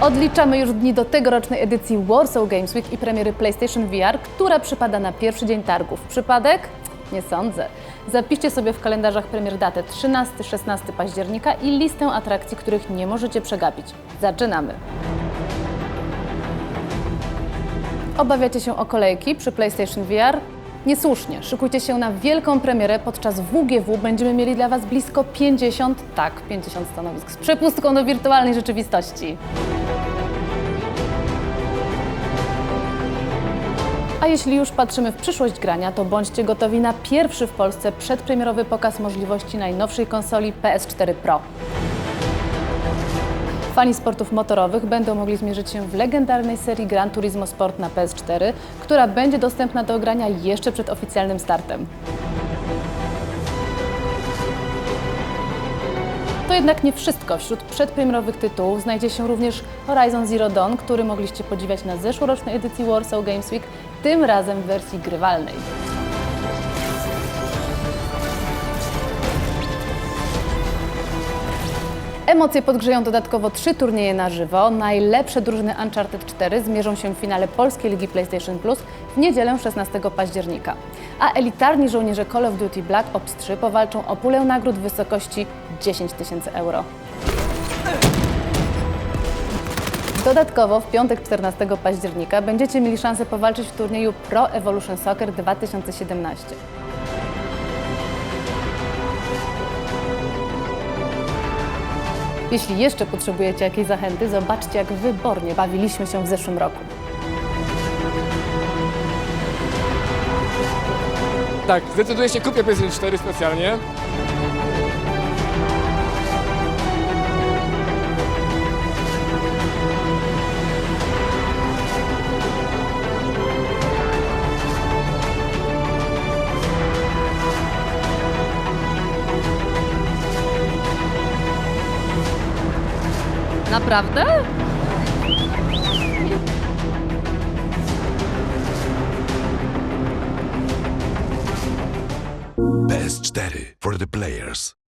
Odliczamy już dni do tegorocznej edycji Warsaw Games Week i premiery PlayStation VR, która przypada na pierwszy dzień targów. Przypadek? Nie sądzę. Zapiszcie sobie w kalendarzach premier datę 13-16 października i listę atrakcji, których nie możecie przegapić. Zaczynamy! Obawiacie się o kolejki przy PlayStation VR? Niesłusznie, szykujcie się na wielką premierę. Podczas WGW będziemy mieli dla Was blisko 50, tak, 50 stanowisk z przepustką do wirtualnej rzeczywistości. A jeśli już patrzymy w przyszłość grania, to bądźcie gotowi na pierwszy w Polsce przedpremierowy pokaz możliwości najnowszej konsoli PS4 Pro. Fani sportów motorowych będą mogli zmierzyć się w legendarnej serii Gran Turismo Sport na PS4, która będzie dostępna do grania jeszcze przed oficjalnym startem. To jednak nie wszystko. Wśród przedpremierowych tytułów znajdzie się również Horizon Zero Dawn, który mogliście podziwiać na zeszłorocznej edycji Warsaw Games Week, tym razem w wersji grywalnej. Emocje podgrzeją dodatkowo trzy turnieje na żywo. Najlepsze drużyny Uncharted 4 zmierzą się w finale Polskiej Ligi PlayStation Plus w niedzielę 16 października. A elitarni żołnierze Call of Duty Black Ops 3 powalczą o pulę nagród w wysokości 10 tysięcy euro. Dodatkowo w piątek 14 października będziecie mieli szansę powalczyć w turnieju Pro Evolution Soccer 2017. Jeśli jeszcze potrzebujecie jakiejś zachęty, zobaczcie jak wybornie bawiliśmy się w zeszłym roku. Tak, zdecyduję się, kupię PlayStation 4 specjalnie. Naprawdę? PS4 for the players.